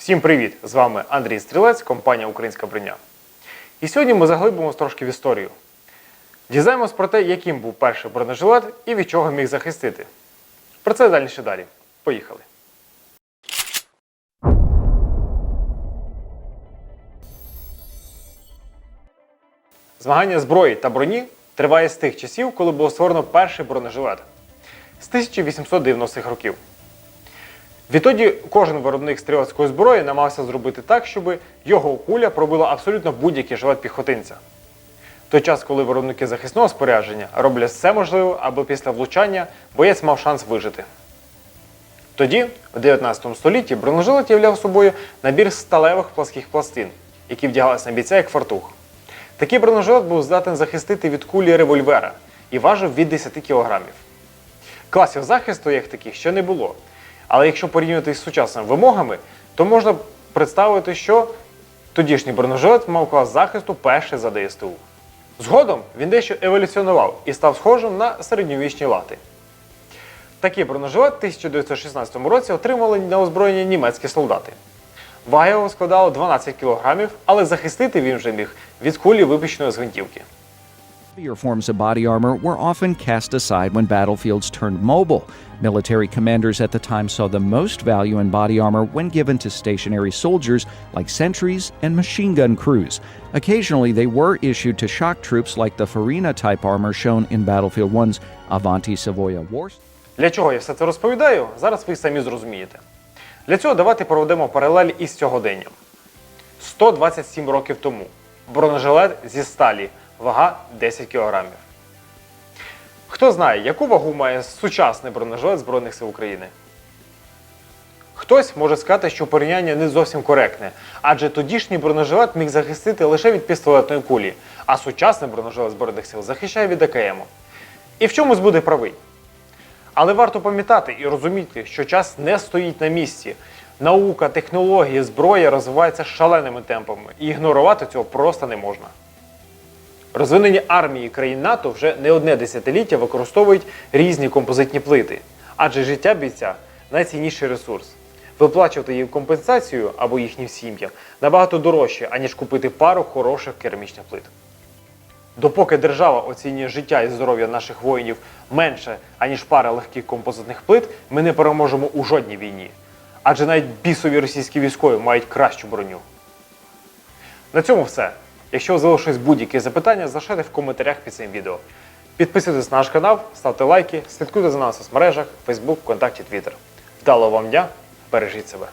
Всім привіт! З вами Андрій Стрілець, компанія Українська броня. І сьогодні ми заглибимося трошки в історію. Дізнаємось про те, яким був перший бронежилет і від чого міг захистити. Про це далі далі. Поїхали. Змагання зброї та броні триває з тих часів, коли було створено перший бронежилет з 1890-х років. Відтоді кожен виробник стрілецької зброї намагався зробити так, щоб його куля пробила абсолютно будь-який жилет піхотинця. В той час, коли виробники захисного спорядження роблять все можливе, аби після влучання боєць мав шанс вижити. Тоді, в 19 столітті, бронежилет являв собою набір сталевих пласких пластин, які вдягалися на бійця як фартух. Такий бронежилет був здатен захистити від кулі револьвера і важив від 10 кілограмів. Класів захисту, як таких, ще не було. Але якщо порівнювати з сучасними вимогами, то можна представити, що тодішній бронежилет мав клас захисту перший за ДСТУ. Згодом він дещо еволюціонував і став схожим на середньовічні лати. Такий бронежилет в 1916 році отримали на озброєння німецькі солдати. Вага його складала 12 кг, але захистити він вже міг від кулі випущеної з гвинтівки. Heavier forms of body armor were often cast aside when battlefields turned mobile. Military commanders at the time saw the most value in body armor when given to stationary soldiers like sentries and machine gun crews. Occasionally, they were issued to shock troops like the Farina type armor shown in Battlefield 1's Avanti Savoia War. Для чого я все це розповідаю, зараз ви самі зрозумієте. Для цього давайте проведемо паралель із сьогоденням. 127 років тому бронежилет зі сталі, вага 10 кг. Хто знає, яку вагу має сучасний бронежилет Збройних сил України? Хтось може сказати, що порівняння не зовсім коректне, адже тодішній бронежилет міг захистити лише від пістолетної кулі, а сучасний бронежилет Збройних сил захищає від АКМ. І в чомусь буде правий. Але варто пам'ятати і розуміти, що час не стоїть на місці. Наука, технології, зброя розвиваються шаленими темпами, і ігнорувати цього просто не можна. Розвинені армії країн НАТО вже не одне десятиліття використовують різні композитні плити, адже життя бійця найцінніший ресурс. Виплачувати їм компенсацію або їхнім сім'ям набагато дорожче, аніж купити пару хороших керамічних плит. Допоки держава оцінює життя і здоров'я наших воїнів менше, аніж пара легких композитних плит, ми не переможемо у жодній війні. Адже навіть бісові російські військові мають кращу броню. На цьому все. Якщо залишились будь-які запитання, залишайте в коментарях під цим відео. Підписуйтесь на наш канал, ставте лайки, слідкуйте за нас у соцмережах, Facebook, ВКонтакті, Twitter. Вдалого вам дня, бережіть себе!